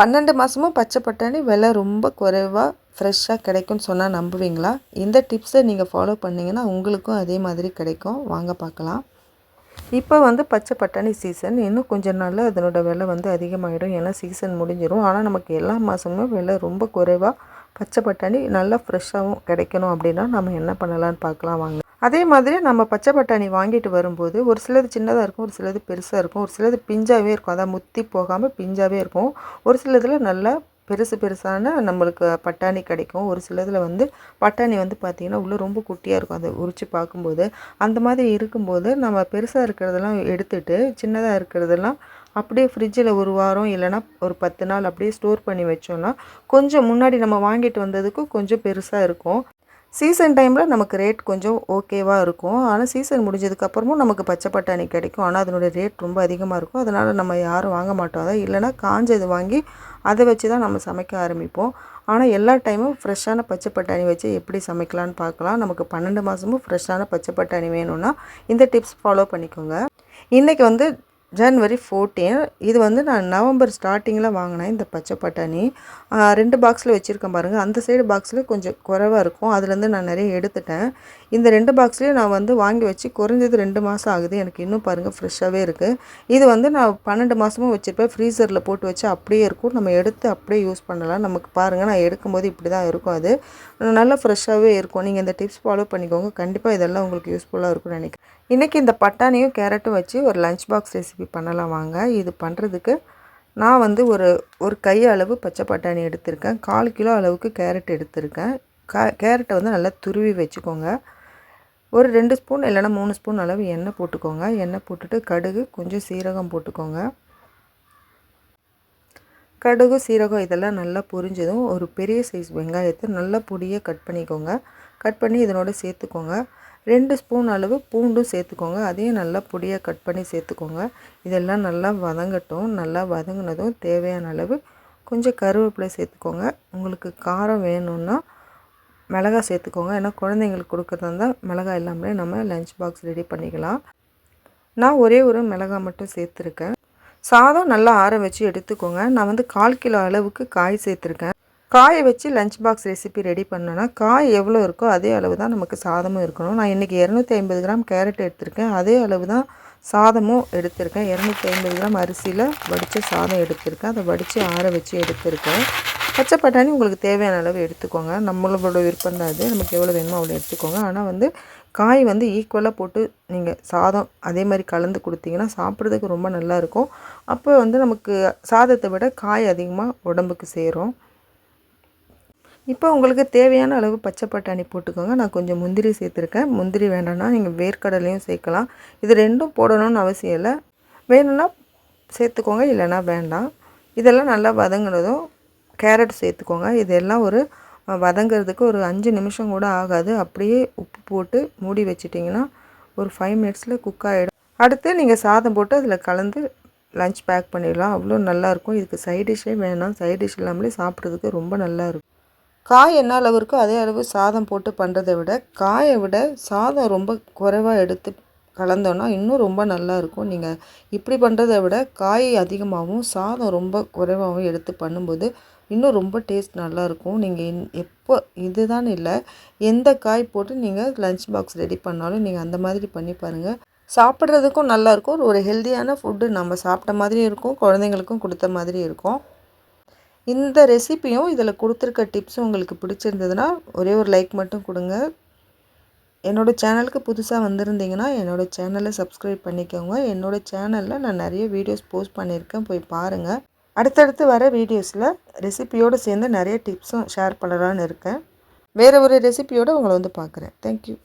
பன்னெண்டு மாதமும் பச்சை பட்டாணி விலை ரொம்ப குறைவாக ஃப்ரெஷ்ஷாக கிடைக்கும்னு சொன்னால் நம்புவீங்களா? இந்த டிப்ஸை நீங்கள் ஃபாலோ பண்ணிங்கன்னா உங்களுக்கும் அதே மாதிரி கிடைக்கும். வாங்க பார்க்கலாம். இப்போ வந்து பச்சை பட்டாணி சீசன் இன்னும் கொஞ்ச நாளில் அதனோட விலை வந்து அதிகமாகிடும் ஏன்னா சீசன் முடிஞ்சிடும் ஆனால் நமக்கு எல்லா மாதமும் விலை ரொம்ப குறைவாக பச்சை பட்டாணி நல்லா ஃப்ரெஷ்ஷாகவும் கிடைக்கணும் அப்படின்னா நம்ம என்ன பண்ணலான்னு பார்க்கலாம். வாங்க. அதே மாதிரி நம்ம பச்சை பட்டாணி வாங்கிட்டு வரும்போது ஒரு சிலது சின்னதாக இருக்கும் ஒரு சிலது பெருசாக இருக்கும் ஒரு சிலது பிஞ்சாகவே இருக்கும். அதான் முத்தி போகாமல் பிஞ்சாகவே இருக்கும். ஒரு சிலதில் நல்லா பெருசு பெருசான நம்மளுக்கு பட்டாணி கிடைக்கும். ஒரு சிலதில் வந்து பட்டாணி வந்து பார்த்திங்கன்னா உள்ளே ரொம்ப குட்டியாக இருக்கும். அதை உரித்து பார்க்கும்போது அந்த மாதிரி இருக்கும்போது நம்ம பெருசாக இருக்கிறதெல்லாம் எடுத்துட்டு சின்னதாக இருக்கிறதெல்லாம் அப்படியே ஃப்ரிட்ஜில் ஒரு வாரம் இல்லைனா ஒரு பத்து நாள் அப்படியே ஸ்டோர் பண்ணி வச்சோம்னா கொஞ்சம் முன்னாடி நம்ம வாங்கிட்டு வந்ததுக்கும் கொஞ்சம் பெருசாக இருக்கும். சீசன் டைமில் நமக்கு ரேட் கொஞ்சம் ஓகேவாக இருக்கும். ஆனால் சீசன் முடிஞ்சதுக்கப்புறமும் நமக்கு பச்சை பட்டாணி கிடைக்கும். ஆனால் அதனுடைய ரேட் ரொம்ப அதிகமாக இருக்கும். அதனால் நம்ம யாரும் வாங்க மாட்டோம். அதை இல்லைனா காஞ்சது வாங்கி அதை வச்சு தான் நம்ம சமைக்க ஆரம்பிப்போம். ஆனால் எல்லா டைமும் ஃப்ரெஷ்ஷான பச்சை பட்டாணி வச்சு எப்படி சமைக்கலான்னு பார்க்கலாம். நமக்கு பன்னெண்டு மாதமும் ஃப்ரெஷ்ஷான பச்சை பட்டாணி வேணும்னா இந்த டிப்ஸ் ஃபாலோ பண்ணிக்கோங்க. இன்றைக்கி வந்து ஜனவரி ஃபோர்டீன் இது வந்து நான் நவம்பர் ஸ்டார்டிங்கில் வாங்கினேன் இந்த பச்சை பட்டாணி. ரெண்டு பாக்ஸில் வச்சுருக்கேன் பாருங்கள் அந்த சைடு பாக்ஸில் கொஞ்சம் குறைவாக இருக்கும். அதுலேருந்து நான் நிறைய எடுத்துட்டேன். இந்த ரெண்டு பாக்ஸ்லேயும் நான் வந்து வாங்கி வச்சு குறைஞ்சது ரெண்டு மாதம் ஆகுது. எனக்கு இன்னும் பாருங்கள் ஃப்ரெஷ்ஷாகவே இருக்குது இது வந்து நான் பன்னெண்டு மாதமும் வச்சுருப்பேன். ஃப்ரீசரில் போட்டு வச்சு அப்படியே இருக்கும். நம்ம எடுத்து அப்படியே யூஸ் பண்ணலாம். நமக்கு பாருங்கள் நான் எடுக்கும்போது இப்படி தான் இருக்கும் அது. நல்லா ஃப்ரெஷ்ஷாகவே இருக்கும். நீங்கள் இந்த டிப்ஸ் ஃபாலோ பண்ணிக்கோங்க. கண்டிப்பாக இதெல்லாம் உங்களுக்கு யூஸ்ஃபுல்லாக இருக்கும்னு நினைக்கிறேன். இன்றைக்கி இந்த பட்டாணியும் கேரட்டும் வச்சு ஒரு லஞ்ச் பாக்ஸ் ரெசிபி பண்ணலாம் வாங்க. இது பண்ணுறதுக்கு நான் வந்து ஒரு ஒரு கை அளவு பச்சை பட்டாணி எடுத்திருக்கேன். கால் கிலோ அளவுக்கு கேரட் எடுத்திருக்கேன். கா கேரட்டை வந்து நல்லா துருவி வச்சுக்கோங்க. ஒரு ரெண்டு ஸ்பூன் இல்லைனா மூணு ஸ்பூன் அளவு எண்ணெய் போட்டுக்கோங்க. எண்ணெய் போட்டுட்டு கடுகு கொஞ்சம் சீரகம் போட்டுக்கோங்க. கடுகு சீரகம் இதெல்லாம் நல்லா பொரிஞ்சதும் ஒரு பெரிய சைஸ் வெங்காயத்தை நல்லா பொடியாக கட் பண்ணிக்கோங்க. கட் பண்ணி இதனோட சேர்த்துக்கோங்க. ரெண்டு ஸ்பூன் அளவு பூண்டும் சேர்த்துக்கோங்க. அதையும் நல்லா பொடியாக கட் பண்ணி சேர்த்துக்கோங்க. இதெல்லாம் நல்லா வதங்கட்டும். நல்லா வதங்கினதும் தேவையான அளவு கொஞ்சம் கருவேப்பிலை சேர்த்துக்கோங்க. உங்களுக்கு காரம் வேணும்னா மிளகாய் சேர்த்துக்கோங்க. ஏன்னா குழந்தைங்களுக்கு கொடுக்குறதா இருந்தால் மிளகாய் இல்லாமலே நம்ம லஞ்ச் பாக்ஸ் ரெடி பண்ணிக்கலாம். நான் ஒரே ஒரு மிளகாய் மட்டும் சேர்த்துருக்கேன். சாதம் நல்லா ஆற வச்சு எடுத்துக்கோங்க. நான் வந்து கால் கிலோ அளவுக்கு காய் சேர்த்துருக்கேன். காயை வச்சு லஞ்ச் பாக்ஸ் ரெசிபி ரெடி பண்ணோன்னா காய் எவ்வளோ இருக்கோ அதே அளவு தான் நமக்கு சாதமும் இருக்கணும். நான் இன்றைக்கி இரநூத்தி ஐம்பது கிராம் கேரட் எடுத்திருக்கேன். அதே அளவு தான் சாதமும் எடுத்திருக்கேன். இரநூத்தி ஐம்பது கிராம் அரிசியில் வடித்த சாதம் எடுத்திருக்கேன். அதை வடித்து ஆற வச்சு எடுத்திருக்கேன். பச்சை பட்டாணி உங்களுக்கு தேவையான அளவு எடுத்துக்கோங்க. நம்மளோட விருப்பம் தான் அது. நமக்கு எவ்வளோ வேணுமோ அவ்வளோ எடுத்துக்கோங்க. ஆனால் வந்து காய் வந்து ஈக்குவலாக போட்டு நீங்கள் சாதம் அதே மாதிரி கலந்து கொடுத்தீங்கன்னா சாப்பிட்றதுக்கு ரொம்ப நல்லாயிருக்கும் அப்போ வந்து நமக்கு சாதத்தை விட காய் அதிகமாக உடம்புக்கு சேரும். இப்போ உங்களுக்கு தேவையான அளவு பச்சை பட்டாணி போட்டுக்கோங்க. நான் கொஞ்சம் முந்திரி சேர்த்துருக்கேன். முந்திரி வேண்டாம்னா நீங்கள் வேர்க்கடலையும் சேர்க்கலாம். இது ரெண்டும் போடணும்னு அவசியம் இல்லை. வேணும்னா சேர்த்துக்கோங்க இல்லைனா வேண்டாம். இதெல்லாம் நல்லா வதங்கினதும் கேரட் சேர்த்துக்கோங்க. இதெல்லாம் ஒரு வதங்கிறதுக்கு ஒரு அஞ்சு நிமிஷம் கூட ஆகாது. அப்படியே உப்பு போட்டு மூடி வச்சிட்டிங்கன்னா ஒரு ஃபைவ் மினிட்ஸில் குக் ஆகிடும் அடுத்து நீங்கள் சாதம் போட்டு அதில் கலந்து லஞ்ச் பேக் பண்ணிடலாம். அவ்வளோ நல்லாயிருக்கும் இதுக்கு சைட் டிஷ்ஷே வேணாம். சைட் டிஷ் இல்லாமலே சாப்பிட்றதுக்கு ரொம்ப நல்லாயிருக்கும் காய் என்ன அளவு இருக்கோ அதே அளவு சாதம் போட்டு பண்ணுறதை விட காயை விட சாதம் ரொம்ப குறைவாக எடுத்து கலந்தோன்னா இன்னும் ரொம்ப நல்லாயிருக்கும் நீங்கள் இப்படி பண்ணுறதை விட காய் அதிகமாகவும் சாதம் ரொம்ப குறைவாகவும் எடுத்து பண்ணும்போது இன்னும் ரொம்ப டேஸ்ட் நல்லாயிருக்கும் நீங்கள் எப்போ இதுதான் இல்லை எந்த காய் போட்டு நீங்கள் லஞ்ச் பாக்ஸ் ரெடி பண்ணாலும் நீங்கள் அந்த மாதிரி பண்ணி பாருங்கள் சாப்பிட்றதுக்கும் நல்லாயிருக்கும் ஒரு ஹெல்த்தியான ஃபுட்டு நம்ம சாப்பிட்ட மாதிரியும் இருக்கும் குழந்தைங்களுக்கும் கொடுத்த மாதிரி இருக்கும். இந்த ரெசிப்பியும் இதில் கொடுத்துருக்க டிப்ஸும் உங்களுக்கு பிடிச்சிருந்ததுன்னா ஒரே ஒரு லைக் மட்டும் கொடுங்க. என்னோடய சேனலுக்கு புதுசாக வந்திருந்தீங்கன்னா என்னோடய சேனலை சப்ஸ்கிரைப் பண்ணிக்கோங்க. என்னோடய சேனலில் நான் நிறைய வீடியோஸ் போஸ்ட் பண்ணியிருக்கேன். போய் பாருங்கள் அடுத்தடுத்து வர வீடியோஸில் ரெசிப்பியோடு சேர்ந்து நிறைய டிப்ஸும் ஷேர் பண்ணலான்னு இருக்கேன். வேறு ஒரு ரெசிப்பியோடு உங்களை வந்து பார்க்குறேன். தேங்க்யூ